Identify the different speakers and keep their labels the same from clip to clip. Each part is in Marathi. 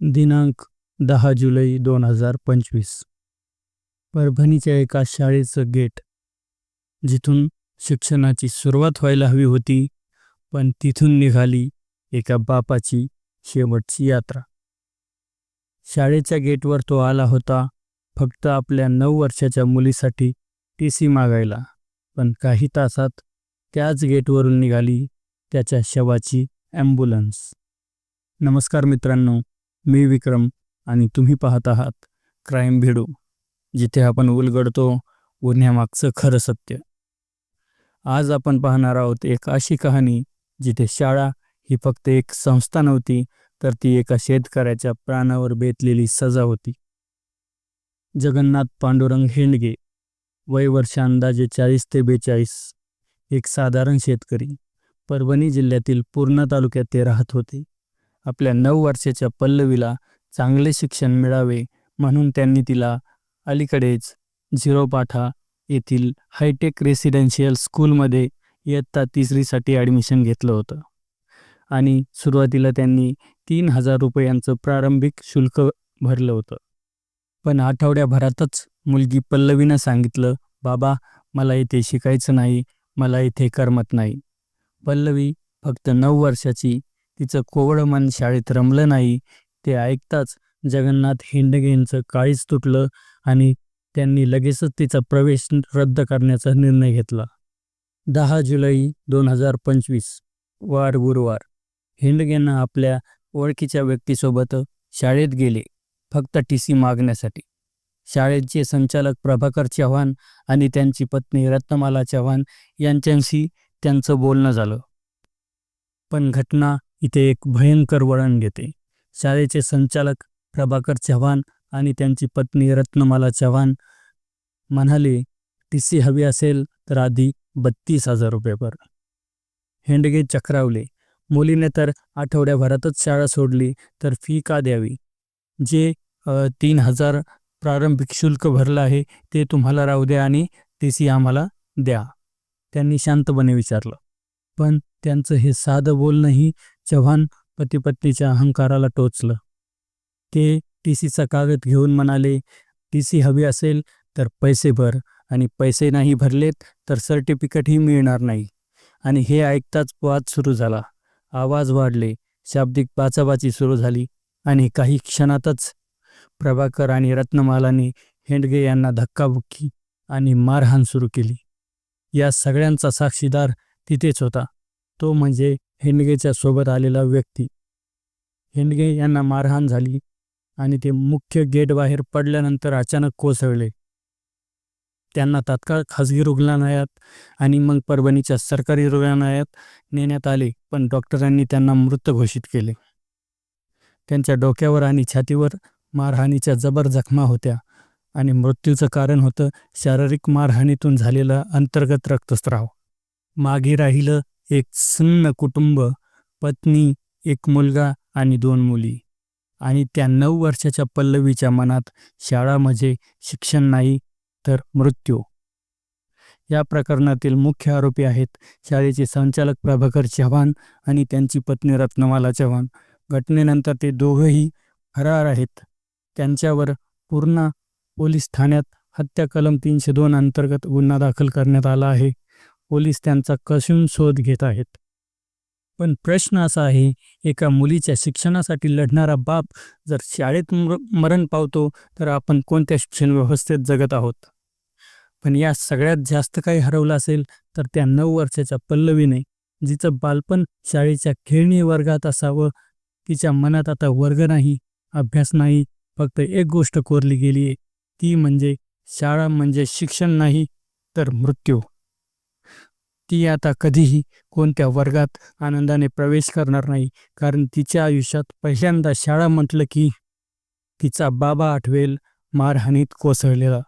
Speaker 1: दिनांक दहा जुलै दोन हजार पंचवीस. परभणीच्या एका शाळेचं गेट. जिथून शिक्षणाची सुरुवात व्हायला हवी होती पण तिथून निघाली एका बापाची शेवटची यात्रा. शाळेच्या गेटवर तो आला होता फक्त आपल्या नऊ वर्षाच्या मुलीसाठी टी सी मागायला. पण काही तासात त्याच गेटवरून निघाली त्याच्या शवाची ॲम्ब्युलन्स. नमस्कार मित्रांनो मी विक्रम आणि तुम्ही पाहत आहात क्राईम भिडू जिथे आपण उलगडतो गुन्ह्यामागचं खरं सत्य. आज आपण पाहणार आहोत एक अशी कहाणी जिथे शाळा ही फक्त एक संस्था नव्हती तर ती एका शेतकऱ्याच्या प्राणावर बेतलेली सजा होती. जगन्नाथ पांडुरंग हेंडगे वय वर्ष अंदाजे चाळीस ते बेचाळीस एक साधारण शेतकरी परभणी जिल्ह्यातील पूर्णा तालुक्यात ते राहत होते. आपल्या नऊ वर्षाच्या पल्लवीला चांगले शिक्षण मिळावे म्हणून त्यांनी तिला अलीकडेच झिरोपाठा येथील हायटेक रेसिडेन्शियल स्कूलमध्ये इयत्ता तिसरीसाठी ॲडमिशन घेतलं होतं. आणि सुरुवातीला त्यांनी तीन हजार रुपयांचं प्रारंभिक शुल्क भरलं होतं. पण आठवड्याभरातच मुलगी पल्लवीनं सांगितलं बाबा मला इथे शिकायचं नाही मला इथे करमत नाही. पल्लवी फक्त नऊ वर्षाची तिचं कोवळं मन शाळेत रमलं नाही ते ऐकताच जगन्नाथ हेंडगेंचं काळीच तुटलं आणि त्यांनी लगेचच तिचा प्रवेश रद्द करण्याचा निर्णय घेतला. दहा जुलै दोन हजार पंचवीस वार गुरुवार. हिंडगेंना आपल्या ओळखीच्या व्यक्तीसोबत शाळेत गेले फक्त टी सी मागण्यासाठी. शाळेचे संचालक प्रभाकर चव्हाण आणि त्यांची पत्नी रत्नमाला चव्हाण यांच्याशी त्यांचं बोलणं झालं. पण घटना इथे एक भयंकर वळण घेते. शाळेचे संचालक प्रभाकर चव्हाण आणि त्यांची पत्नी रत्नमाला चव्हाण म्हणाले टी सी हवी असेल तर आधी बत्तीस हजार रुपये भर. हेंडगे चक्रावले मुलीने तर आठवड्याभरातच शाळा सोडली तर फी का द्यावी? जे तीन हजार प्रारंभिक शुल्क भरलं आहे ते तुम्हाला राहू द्या आणि टी सी आम्हाला द्या. त्यांनी शांतपणे विचारलं. पण त्यांचं हे साधं बोलणंही चव्हाण पतीपत्नीच्या अहंकाराला टोचलं. ते टी सीचा कागद घेऊन म्हणाले टी सी हवी असेल तर पैसे भर आणि पैसे नाही भरलेत तर सर्टिफिकेटही मिळणार नाही. आणि हे ऐकताच वाद सुरू झाला. आवाज वाढले शाब्दिक बाचाबाची सुरू झाली आणि काही क्षणातच प्रभाकर आणि रत्नमालाने हेंडगे यांना धक्काबुक्की आणि मारहाण सुरू केली. या सगळ्यांचा साक्षीदार तिथेच होता. तो म्हणजे हेंडगेच्या सोबत आलेला व्यक्ती. हेंडगे यांना मारहाण झाली आणि ते मुख्य गेट बाहेर पडल्यानंतर अचानक कोसळले. त्यांना तात्काळ खाजगी रुग्णालयात आणि मग परभणीच्या सरकारी रुग्णालयात नेण्यात आले पण डॉक्टरांनी त्यांना मृत घोषित केले. त्यांच्या डोक्यावर आणि छातीवर मारहाणीच्या जबर जखमा होत्या आणि मृत्यूचं कारण होतं शारीरिक मारहाणीतून झालेला अंतर्गत रक्तस्राव. मागे राहिलं एक सुन्न कुटुंब पत्नी एक मुलगा आणि दोन मुली. आणि त्या नऊ वर्षाच्या पल्लवीच्या मनात शाळा म्हणजे शिक्षण नाही तर मृत्यू. या प्रकरणातील मुख्य आरोपी आहेत शाळेचे संचालक प्रभाकर चव्हाण आणि त्यांची पत्नी रत्नमाला चव्हाण. घटनेनंतर ते दोघंही फरार आहेत. त्यांच्यावर पूर्णा पोलीस ठाण्यात हत्या कलम तीनशे दोन अंतर्गत गुन्हा दाखल करण्यात आला आहे. पोलीस त्यांचा कसून शोध घेत आहेत. पण प्रश्न असा आहे एका मुलीच्या शिक्षणासाठी लढणारा बाप जर शाळेत मर मरण पावतो तर आपण कोणत्या शिक्षण व्यवस्थेत जगत आहोत? पण या सगळ्यात जास्त काही हरवलं असेल तर त्या नऊ वर्षाच्या पल्लवीने जिचं बालपण शाळेच्या खेळणी वर्गात असावं तिच्या मनात आता वर्ग नाही अभ्यास नाही फक्त एक गोष्ट कोरली गेली आहे ती म्हणजे शाळा म्हणजे शिक्षण नाही तर मृत्यू. ती आता कधीही कोणत्या वर्गात आनंदाने प्रवेश करणार नाही. कारण तिच्या आयुष्यात पहिल्यांदा शाळा म्हटलं की तिचा बाबा आठवेल मारहाणीत कोसळलेला.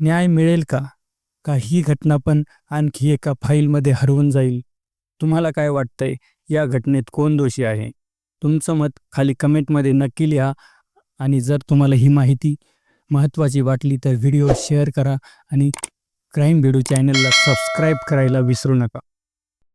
Speaker 1: न्याय मिळेल का? का ही घटना पण आणखी एका फाईलमध्ये हरवून जाईल. तुम्हाला काय वाटतंय? या घटनेत कोण दोषी आहे? तुमचं मत खाली कमेंटमध्ये नक्की लिहा. आणि जर तुम्हाला ही माहिती महत्त्वाची वाटली तर व्हिडिओ शेअर करा आणि क्राईम व्हिडिओ चॅनलला सबस्क्राईब करायला विसरू नका.